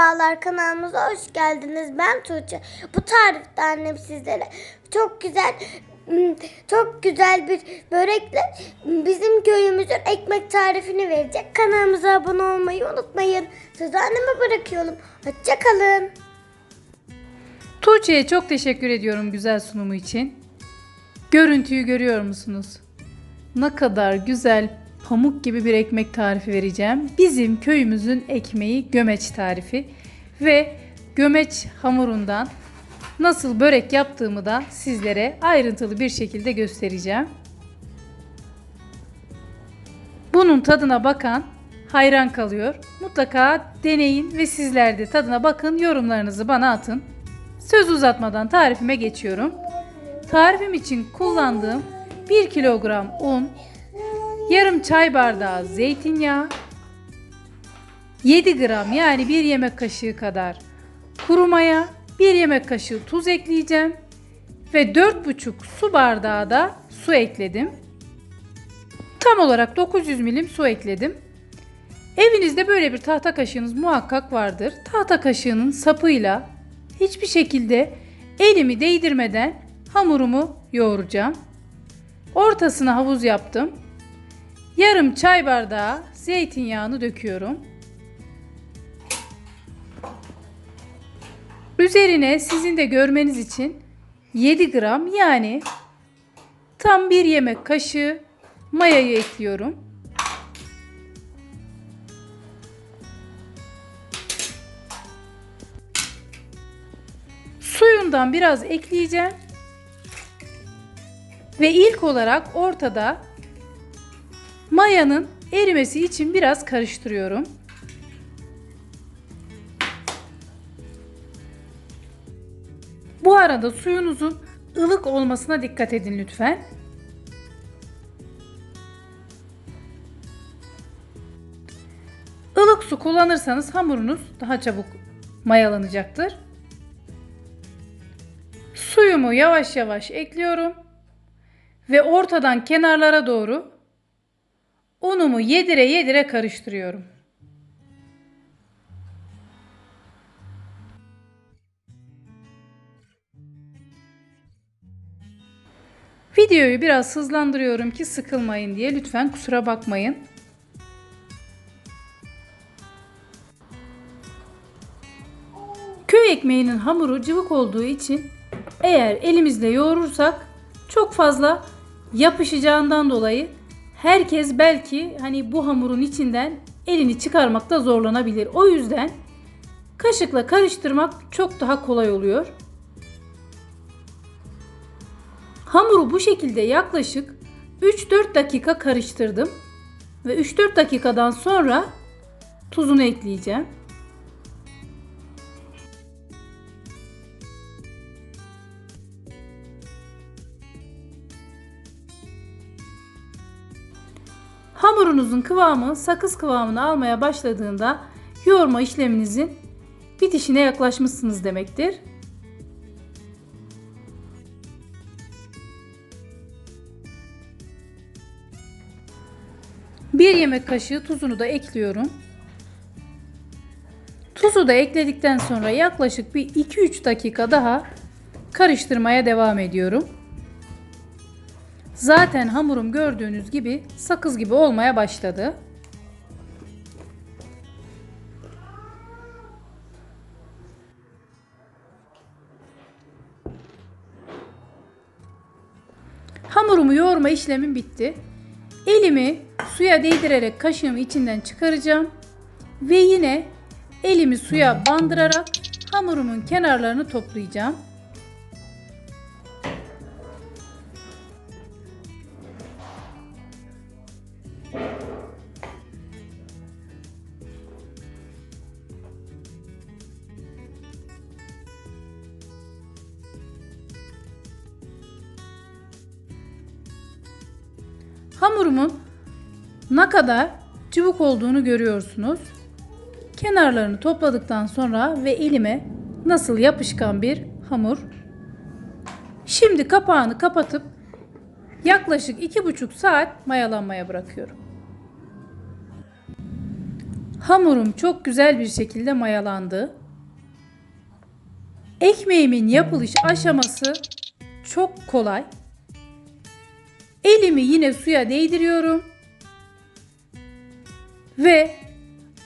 Merhabalar kanalımıza hoş geldiniz. Ben Tuğçe. Bu tarifte annem sizlere çok güzel ım, çok güzel bir börekle bizim köyümüzün ekmek tarifini verecek. Kanalımıza abone olmayı unutmayın. Sözü anneme bırakıyorum. Hoşçakalın. Tuğçe'ye çok teşekkür ediyorum güzel sunumu için. Görüntüyü görüyor musunuz? Ne kadar güzel pamuk gibi bir ekmek tarifi vereceğim. Bizim köyümüzün ekmeği gömeç tarifi ve gömeç hamurundan nasıl börek yaptığımı da sizlere ayrıntılı bir şekilde göstereceğim. Bunun tadına bakan hayran kalıyor. Mutlaka deneyin ve sizler de tadına bakın, yorumlarınızı bana atın. Söz uzatmadan tarifime geçiyorum. Tarifim için kullandığım 1 kilogram un, yarım çay bardağı zeytinyağı, 7 gram yani 1 yemek kaşığı kadar kuru maya, 1 yemek kaşığı tuz ekleyeceğim ve 4,5 su bardağı da su ekledim. Tam olarak 900 milim su ekledim. Evinizde böyle bir tahta kaşığınız muhakkak vardır. Tahta kaşığının sapıyla hiçbir şekilde elimi değdirmeden hamurumu yoğuracağım. Ortasına havuz yaptım. Yarım çay bardağı zeytinyağını döküyorum. Üzerine sizin de görmeniz için 7 gram yani tam bir yemek kaşığı mayayı ekliyorum. Suyundan biraz ekleyeceğim. Ve ilk olarak ortada mayanın erimesi için biraz karıştırıyorum. Bu arada suyunuzun ılık olmasına dikkat edin lütfen. Ilık su kullanırsanız hamurunuz daha çabuk mayalanacaktır. Suyumu yavaş yavaş ekliyorum ve ortadan kenarlara doğru unumu yedire yedire karıştırıyorum. Videoyu biraz hızlandırıyorum ki sıkılmayın diye lütfen kusura bakmayın. Köy ekmeğinin hamuru cıvık olduğu için eğer elimizle yoğurursak çok fazla yapışacağından dolayı herkes belki hani bu hamurun içinden elini çıkarmakta zorlanabilir. O yüzden kaşıkla karıştırmak çok daha kolay oluyor. Hamuru bu şekilde yaklaşık 3-4 dakika karıştırdım ve 3-4 dakikadan sonra tuzunu ekleyeceğim. Hamurunuzun kıvamı sakız kıvamını almaya başladığında yoğurma işleminizin bitişine yaklaşmışsınız demektir. Bir yemek kaşığı tuzunu da ekliyorum. Tuzu da ekledikten sonra yaklaşık bir 2-3 dakika daha karıştırmaya devam ediyorum. Zaten hamurum gördüğünüz gibi sakız gibi olmaya başladı. Hamurumu yoğurma işlemim bitti. Elimi suya değdirerek kaşığımı içinden çıkaracağım ve yine elimi suya bandırarak hamurumun kenarlarını toplayacağım. Hamurumun ne kadar cıvık olduğunu görüyorsunuz. Kenarlarını topladıktan sonra ve elime nasıl yapışkan bir hamur. Şimdi kapağını kapatıp yaklaşık 2,5 saat mayalanmaya bırakıyorum. Hamurum çok güzel bir şekilde mayalandı. Ekmeğimin yapılış aşaması çok kolay. Elimi yine suya değdiriyorum. Ve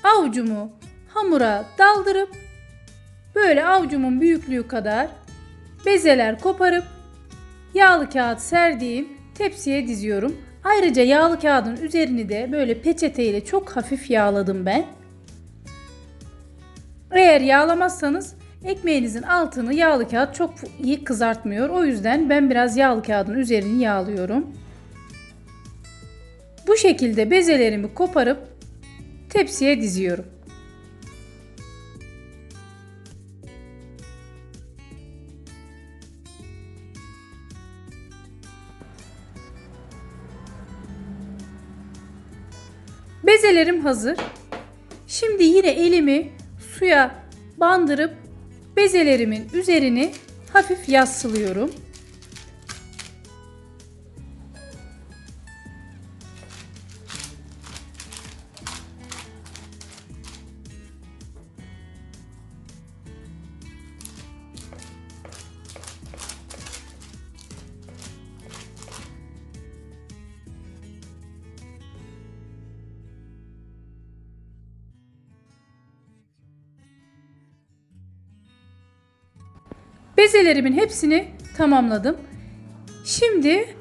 avucumu hamura daldırıp böyle avucumun büyüklüğü kadar bezeler koparıp yağlı kağıt serdiğim tepsiye diziyorum. Ayrıca yağlı kağıdın üzerini de böyle peçeteyle çok hafif yağladım ben. Eğer yağlamazsanız ekmeğinizin altını yağlı kağıt çok iyi kızartmıyor. O yüzden ben biraz yağlı kağıdın üzerini yağlıyorum. Bu şekilde bezelerimi koparıp tepsiye diziyorum. Bezelerim hazır. Şimdi yine elimi suya bandırıp bezelerimin üzerini hafif yassılıyorum. Bezelerimin hepsini tamamladım. Şimdi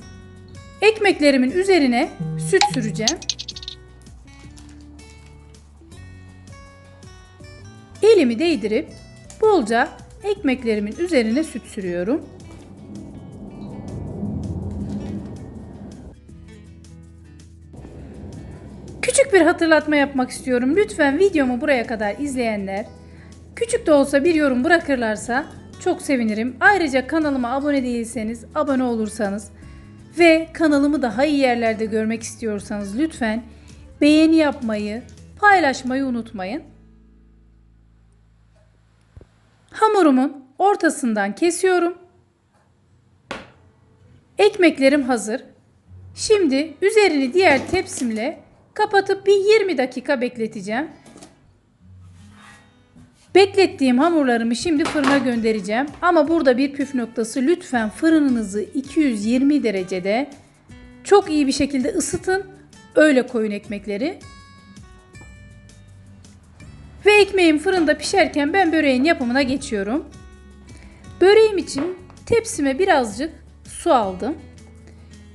ekmeklerimin üzerine süt süreceğim. Elimi değdirip bolca ekmeklerimin üzerine süt sürüyorum. Küçük bir hatırlatma yapmak istiyorum. Lütfen videomu buraya kadar izleyenler küçük de olsa bir yorum bırakırlarsa çok sevinirim. Ayrıca kanalıma abone değilseniz, abone olursanız ve kanalımı daha iyi yerlerde görmek istiyorsanız lütfen beğeni yapmayı, paylaşmayı unutmayın. Hamurumun ortasından kesiyorum. Ekmeklerim hazır. Şimdi üzerini diğer tepsimle kapatıp bir 20 dakika bekleteceğim. Beklettiğim hamurlarımı şimdi fırına göndereceğim. Ama burada bir püf noktası lütfen fırınınızı 220 derecede çok iyi bir şekilde ısıtın. Öyle koyun ekmekleri. Ve ekmeğim fırında pişerken ben böreğin yapımına geçiyorum. Böreğim için tepsime birazcık su aldım.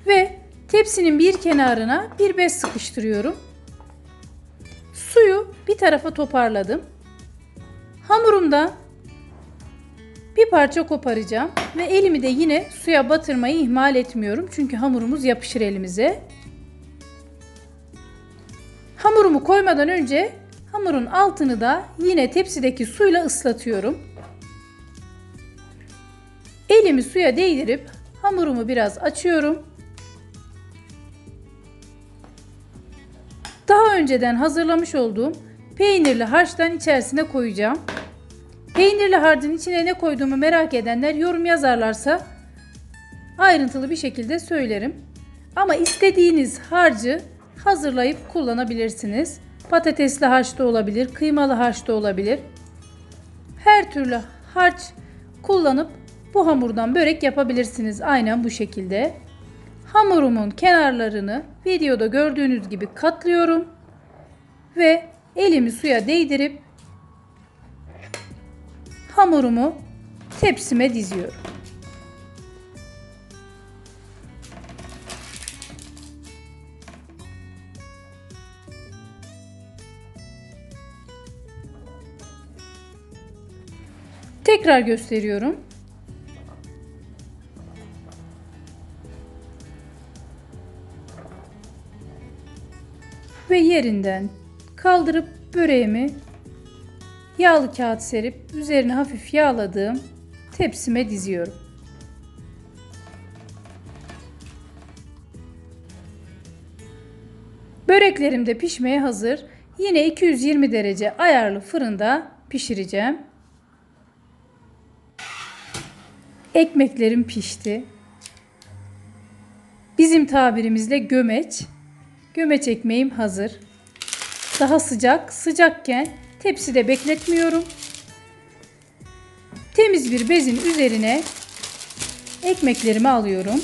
Ve tepsinin bir kenarına bir bez sıkıştırıyorum. Suyu bir tarafa toparladım. Hamurumdan bir parça koparacağım ve elimi de yine suya batırmayı ihmal etmiyorum. Çünkü hamurumuz yapışır elimize. Hamurumu koymadan önce hamurun altını da yine tepsideki suyla ıslatıyorum. Elimi suya değdirip hamurumu biraz açıyorum. Daha önceden hazırlamış olduğum peynirli harçtan içerisine koyacağım. Peynirli harcın içine ne koyduğumu merak edenler yorum yazarlarsa ayrıntılı bir şekilde söylerim. Ama istediğiniz harcı hazırlayıp kullanabilirsiniz. Patatesli harç da olabilir, kıymalı harç da olabilir. Her türlü harç kullanıp bu hamurdan börek yapabilirsiniz. Aynen bu şekilde. Hamurumun kenarlarını videoda gördüğünüz gibi katlıyorum ve elimi suya değdirip hamurumu tepsime diziyorum. Tekrar gösteriyorum. Ve yerinden kaldırıp böreğimi yağlı kağıt serip üzerine hafif yağladığım tepsime diziyorum. Böreklerim de pişmeye hazır. Yine 220 derece ayarlı fırında pişireceğim. Ekmeklerim pişti. Bizim tabirimizle gömeç. Gömeç ekmeğim hazır. daha sıcak. Sıcakken tepside bekletmiyorum. Temiz bir bezin üzerine ekmeklerimi alıyorum.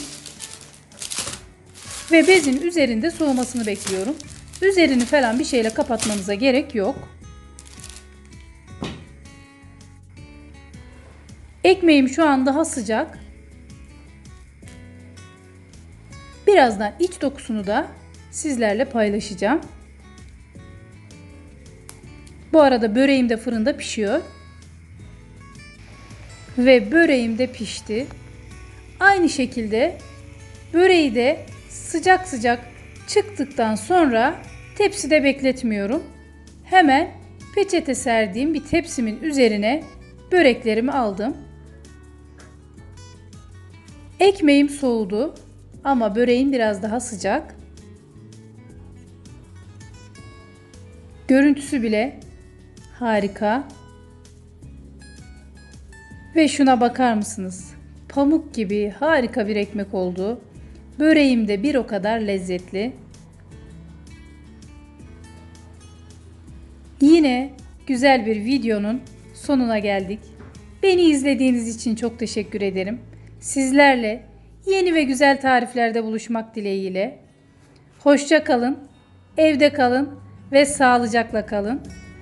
Ve bezin üzerinde soğumasını bekliyorum. Üzerini falan bir şeyle kapatmanıza gerek yok. Ekmeğim şu an daha sıcak. Birazdan iç dokusunu da sizlerle paylaşacağım. Bu arada böreğim de fırında pişiyor. Ve böreğim de pişti. Aynı şekilde böreği de sıcak sıcak çıktıktan sonra tepside bekletmiyorum. Hemen peçete serdiğim bir tepsimin üzerine böreklerimi aldım. Ekmeğim soğudu ama böreğim biraz daha sıcak. Görüntüsü bile harika. Ve şuna bakar mısınız? Pamuk gibi harika bir ekmek oldu. Böreğim de bir o kadar lezzetli. Yine güzel bir videonun sonuna geldik. Beni izlediğiniz için çok teşekkür ederim. Sizlerle yeni ve güzel tariflerde buluşmak dileğiyle. Hoşça kalın, evde kalın ve sağlıcakla kalın.